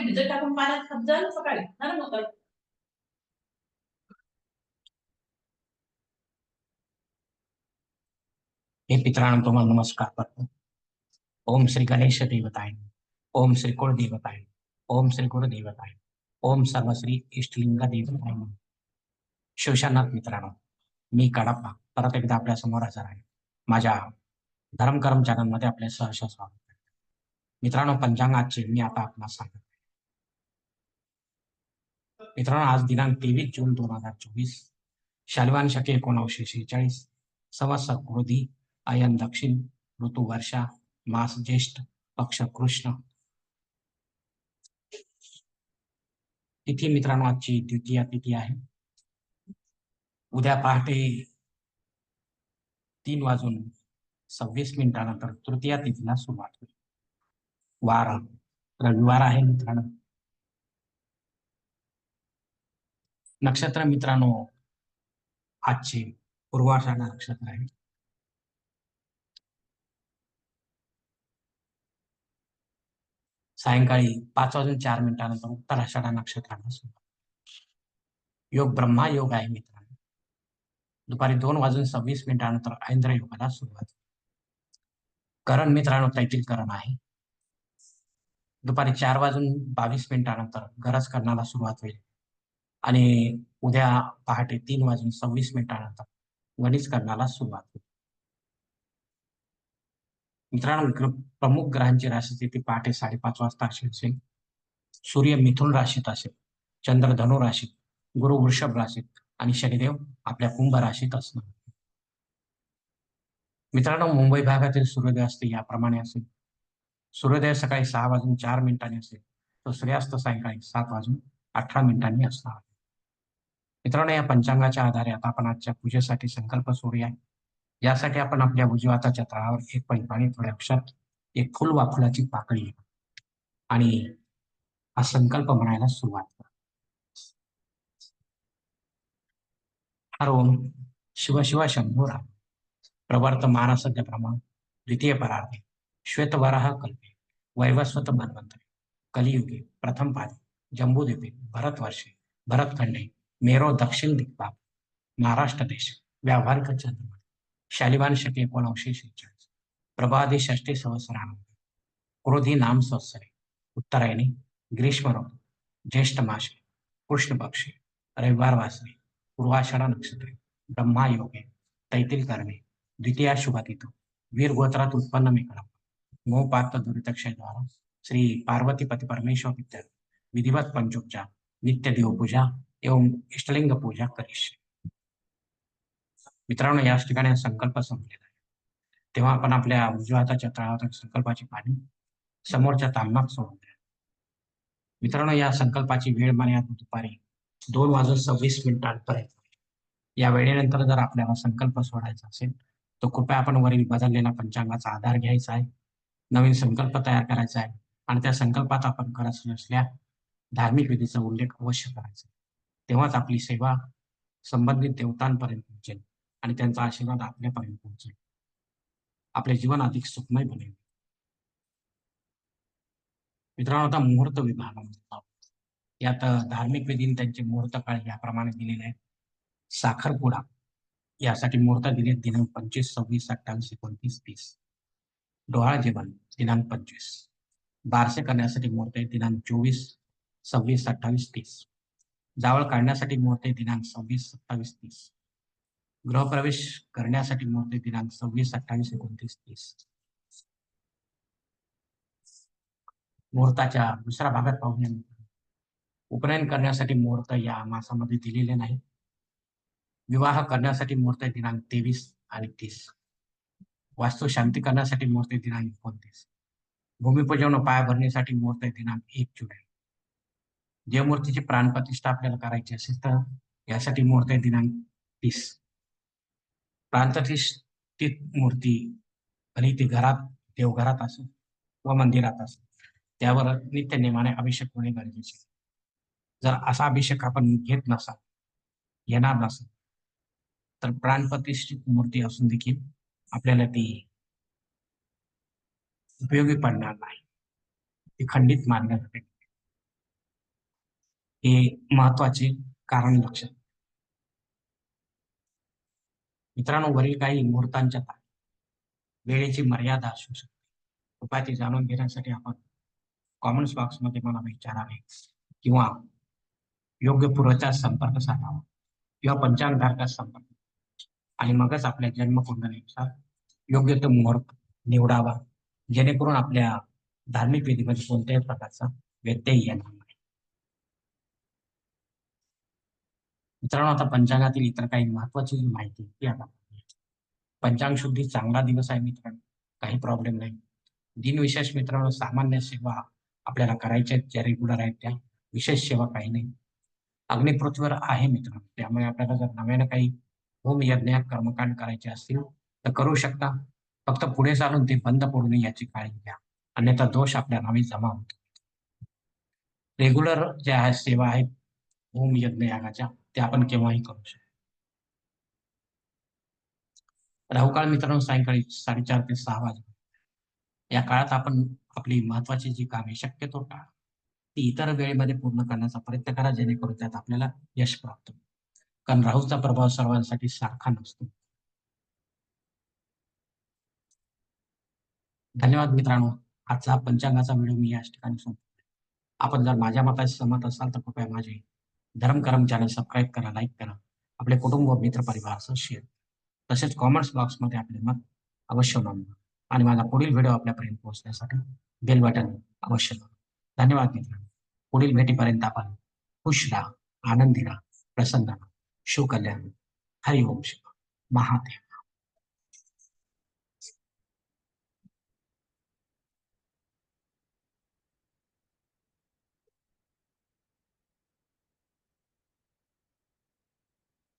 भिजत टाकून पाण्यात सकाळी. नरम होतात. हे पितरांनो तुम्हाला नमस्कार करतो. ओम श्री गणेश देवताय. ओम श्री कुळ देवताय ओम श्री गुरु देवताय ओम सर्वश्री इष्टलिंग देवताय. शिवशानाथ मित्रांनो मी कडप्पा. परत एकदा आपल्यासमोर हजर आहे. माझ्या धर्मकर्म चॅनलमध्ये आपले सहर्ष स्वागत. मित्रांनो पंचांगाचे मी आता आपणास सांगत. मित्रांनो आज दिनांक तेवीस जून दोन हजार चोवीस शालिवान शके एकोणीसशे शेहेचाळीस सवस क्रोधी अयन दक्षिण ऋतू वर्षा मास ज्येष्ठ पक्ष कृष्ण. तिथी मित्रांनो आजची द्वितीय तिथी आहे. उद्या पहाटे तीन वाजून सव्वीस मिनिटानंतर तृतीया तिथीला सुरुवात होईल. वार. रविवार आहे मित्रांनो. नक्षत्र मित्रांनो आजचे पूर्वाषाढा नक्षत्र आहे. सायंकाळी पाच वाजून चार मिनिटानंतर उत्तर आषाढा नक्षत्राला सुरुवात. योग ब्रह्मा योग आहे मित्रांनो. दुपारी दोन वाजून सव्वीस मिनिटानंतर ऐंद्र योगाला सुरुवात. करण मित्रांनो तैतील करण आहे. दुपारी चार वाजून बावीस मिनिटानंतर गरज करण्याला सुरुवात होईल. आणि उद्या पहाटे तीन वाजून सव्वीस मिनिटानंतर गणित करण्याला सुरुवात होईल. मित्रांनो प्रमुख ग्रहांची राशी स्थिती पहाटे साडेपाच वाजता अशी असेल. सूर्य मिथुन राशीत असेल चंद्र धनु राशीत गुरु वृषभ राशीत आणि शनिदेव आपल्या कुंभ राशीत असणार. मित्रांनो मुंबई भागातील सूर्योदय असते याप्रमाणे असेल. सूर्योदय सकाळी सहा वाजून चार मिनिटांनी असेल तर सूर्यास्त सायंकाळी सात वाजून अठरा मिनिटांनी असणार आहे. मित्रांनो या पंचांगाच्या आधारे आता आपण आजच्या पूजेसाठी संकल्प सोडूया. यासाठी आपण आपल्या उजव्या हाताच्या तळावर एक पैपाणी थोड्या अक्षात एक फुल वाफुलाची पाकळी आणि हा संकल्प म्हणायला सुरुवात करा. हर शिव शिव शंभूरा प्रवर्त मानसज्ञ प्रमाण द्वितीय परार्थे श्वेतवराह कल्पे, वैवस्वत मन्वंतरे कलियुगे, प्रथम पादे, जम्बूद्वीपे, भरतवर्षे भरतखंडे मेरो दक्षिण दिग्भाग महाराष्ट्र देश व्यावहारिक चंद्रमा शालिवान शके एकोणऐंशी शेहेचाळीस, प्रभादी षष्टी सहस्रानंद क्रोधी नाम संवत्सरे उत्तरायणी ग्रीष्म ज्येष्ठ मासे, कृष्ण पक्षी, रविवार वासरे, पूर्वाषाढा नक्षत्रे, ब्रह्मा योगे तैतील करणे द्वितीया शुभातिथो वीर गोत्रात उत्पन्न मेकडा मोह पात्र दुरितक्षयद्वारा श्री पार्वती पती परमेश्वर विद्या विधिवत पंचोपचार नित्य देवपूजा एवं इष्टलिंग पूजा करीश मित्रांनो याच ठिकाणी संकल्प संपलेला आहे. तेव्हा आपण आपल्या उजव्या हाताच्या तळावर संकल्पाची पाणी समोरच्या तांबात सोडून द्या. मित्रांनो या संकल्पाची वेळ मर्यादा दुपारी दोन वाजून सव्वीस मिनिटांपर्यंत या वेळेनंतर जर आपल्याला संकल्प सोडायचा असेल तर कृपया आपण वरील बदललेल्या पंचांगाचा आधार घ्यायचा आहे. नवीन संकल्प तयार करायचा आहे. आणि त्या संकल्पात आपण करत असल्या धार्मिक विधीचा उल्लेख अवश्य करायचा तेव्हाच आपली सेवा संबंधित देवतांपर्यंत पोहोचेल आणि त्यांचा आशीर्वाद आपल्यापर्यंत पोहोचेल. आपले जीवन अधिक सुखमय बनेल. मित्रांनो आता मुहूर्त विभागामध्ये यात धार्मिक विधी त्यांचे मुहूर्त काळ याप्रमाणे दिलेले आहेत. साखरपुडा. यासाठी मुहूर्त दिले दिनांक पंचवीस सव्वीस अठ्ठावीस एकोणतीस तीस. डोहाळ जेवण दिनांक पंचवीस. बारसे करण्यासाठी मुहूर्त दिनांक चोवीस सव्वीस अठ्ठावीस तीस. जावळ काढण्यासाठी मुहूर्त दिनांक सव्वीस सत्तावीस तीस. गृहप्रवेश करण्यासाठी मुहूर्त दिनांक सव्वीस अठ्ठावीस एकोणतीस तीस. मुहूर्ताच्या दुसऱ्या भागात पाहूया. उपनयन करण्यासाठी मुहूर्त या मासामध्ये दिलेले नाही. विवाह करण्यासाठी मुहूर्त आहे दिनांक तेवीस आणि तीस. वास्तू शांती करण्यासाठी मुहूर्त दिनांक एकोणतीस. भूमिपूजन पाया पायाभरणीसाठी मुहूर्त दिनांक एक जुलै. जे प्राण प्राणप्रतिष्ठा आपल्याला करायची असेल तर यासाठी मुहूर्त दिनांक तीस. प्राणप्रतिष्ठित मूर्ती आणि ती घरात देवघरात असेल व मंदिरात असेल त्यावर नित्य नियमाने अभिषेक होणे गरजेचे जर असा अभिषेक आपण घेत नसाल घेणार नसाल तर प्राणप्रतिष्ठित मूर्ती असून देखील आपल्याला ती उपयोगी पडणार नाही. ती खंडित मानल्या जाते हे महत्त्वाचे कारण लक्षात मित्रांनो वरील काही मुहूर्तांच्या तारखा वेळेची मर्यादा असू शकते. कृपया ती जाणून घेण्यासाठी आपण कॉमेंट्स बॉक्समध्ये मला विचारावे किंवा योग्य पुरवठा संपर्क साधावा. किंवा पंचांगधारकास संपर्क आणि मगच आपल्या जन्मकुंडलीनुसार योग्य तो मुहूर्त निवडावा जेणेकरून आपल्या धार्मिक विधीमध्ये कोणत्याही प्रकारचा व्यत्यय येणार नाही. मित्रांनो आता पंचांगातील इतर काही महत्वाची माहिती ती आता पंचांग शुद्धी चांगला दिवस आहे मित्रांनो काही प्रॉब्लेम नाही. दिनविशेष मित्रांनो सामान्य सेवा आपल्याला करायच्या आहेत ज्या रेग्युलर आहेत त्या विशेष सेवा काही नाही. अग्निपृथ्वीवर आहे मित्रांनो त्यामुळे आपल्याला जर नव्यानं काही होम यज्ञ कर्मकांड करायचे असतील तर करू शकता. फक्त पुढे चालून ते बंद पडू नये याची काळजी घ्या. अन्यथा दोष आपल्या नावी जमा होतो. रेग्युलर ज्या आहेत सेवा आहेत होम यज्ञ यागाच्या त्या आपण केव्हाही करू शकतो. राहुकाळ मित्रांनो सायंकाळी साडेचार ते सहा वाजे या काळात आपण आपली महत्वाची जी कामे शक्यतो टाळा ती इतर वेळेमध्ये पूर्ण करण्याचा प्रयत्न करा जेणेकरून त्यात आपल्याला यश प्राप्त होईल. कारण राहूचा प्रभाव सर्वांसाठी सारखा नसतो. धन्यवाद मित्रांनो. आजचा पंचांगाचा व्हिडिओ मी याच ठिकाणी संपतो आपण जर माझ्या मताशी सहमत असाल तर कृपया माझे धर्म करम चॅनल सबस्क्राईब करा लाईक करा. आपले कुटुंब व मित्र परिवारासह शेअर तसेच कॉमेंट्स बॉक्समध्ये आपले मत अवश्य नोंदवा. आणि माझा पुढील व्हिडिओ आपल्यापर्यंत पोहोचण्यासाठी बेल बटन अवश्य धन्यवाद मित्रांनो. पुढील भेटीपर्यंत आपण खुश राहा आनंदी राहा प्रसन्न राहा. شو كلامي هريوم شبا مع هاتي